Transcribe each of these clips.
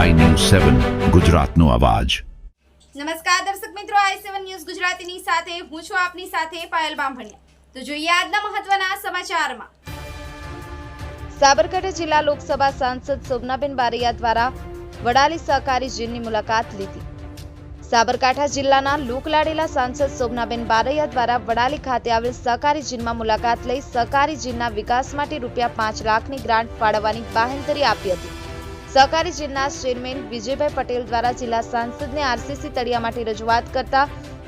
સેવન ગુજરાતનો અવાજ. નમસ્કાર દર્શક મિત્રો આઈ સેવન ન્યૂઝ ગુજરાતીની સાથે, હું છું આપની સાથે પાયલ બામભણિયા. તો જોઈએ આજના મહત્વના સમાચારમાં. સાબરકાંઠા જિલ્લા લોકસભા સાંસદ શોભનાબેન બારૈયા દ્વારા વડાલી સહકારી જીનની મુલાકાત લીધી. સાબરકાંઠા જિલ્લાના લોકલાડીલા સાંસદ શોભનાબેન બારૈયા દ્વારા વડાલી ખાતે આવેલ સહકારી જીનમાં મુલાકાત લઈ સહકારી જીનના વિકાસ માટે રૂપિયા પાંચ લાખની ગ્રાન્ટ ફાળવવાની બાહેંધરી આપી હતી. સહકારી જીલના ચેરમેન વિજયભાઈ પટેલ દ્વારા જિલ્લા સાંસદને આરસીસી તળિયા માટે રજૂઆત કરતા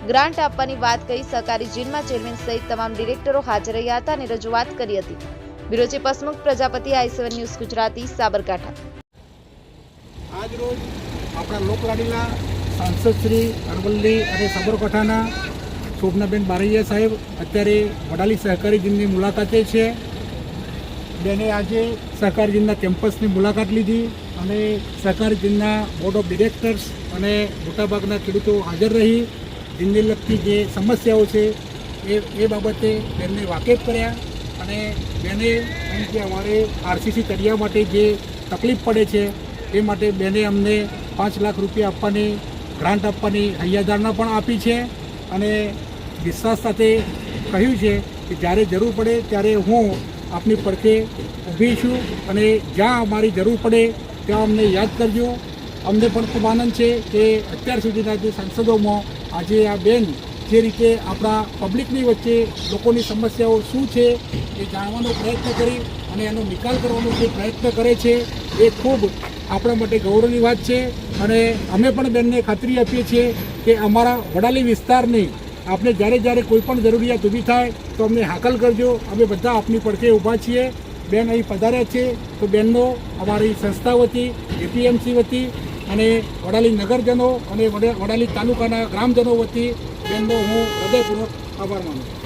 ગ્રાન્ટ આપવાની વાત કહી સહકારી જીનમાં ચેરમેન સહિત તમામ ડિરેક્ટરો હાજર રહ્યા હતા અને રજૂઆત કરી હતી. Bureau chief Hasmukh Prajapati, I seven news Gujarati, Sabarkantha. આજ રોજ આપણા લોકલાડીલા સાંસદ શ્રી અરવલ્લી અને સાબરકાંઠાના શોભનાબેન બારૈયા સાહેબ અત્યારે વડાલી સહકારી જીમની મુલાકાતે છે. બેને આજે સહકારી જીમના કેમ્પસની મુલાકાત લીધી. અને સહકારી જિલ્લા બોર્ડ ઓફ ડિરેક્ટર્સ અને મોટાભાગના ખેડૂતો હાજર રહી. જીમને લગતી જે સમસ્યાઓ છે, એ એ બાબતે બેનને વાકેફ કર્યા અને બેને એમ કે અમારે આરસીસી તળિયા માટે જે તકલીફ પડે છે, એ માટે બેને અમને પાંચ લાખ રૂપિયા આપવાની ગ્રાન્ટ આપવાની હૈયાધારણા પણ આપી છે અને વિશ્વાસ સાથે કહ્યું છે કે જ્યારે જરૂર પડે ત્યારે હું આપની પડખે ઊભી છું અને જ્યાં અમારી જરૂર પડે ત્યાં અમને યાદ કરજો. અમને પણ ખૂબ આનંદ છે કે અત્યાર સુધીના જે સાંસદોમાં આજે આ બેન જે રીતે આપણા પબ્લિકની વચ્ચે લોકોની સમસ્યાઓ શું છે એ જાણવાનો પ્રયત્ન કરી અને એનો નિકાલ કરવાનો જે પ્રયત્ન કરે છે એ ખૂબ આપણા માટે ગૌરવની વાત છે. અને અમે પણ બેનને ખાતરી આપીએ છીએ કે અમારા વડાલી વિસ્તારની આપણે જ્યારે જ્યારે કોઈ પણ જરૂરિયાત ઊભી થાય તો અમને હાકલ કરજો. અમે બધા આપની પડખે ઊભા છીએ. બેન અહીં પધાર્યા છે તો બેનનો અમારી સંસ્થા વતી એપીએમસી વતી અને વડાલી નગરજનો અને વડા- વડાલી તાલુકાના ગ્રામજનો વતી બેનનો હું હૃદયપૂર્વક આભાર માનું છું.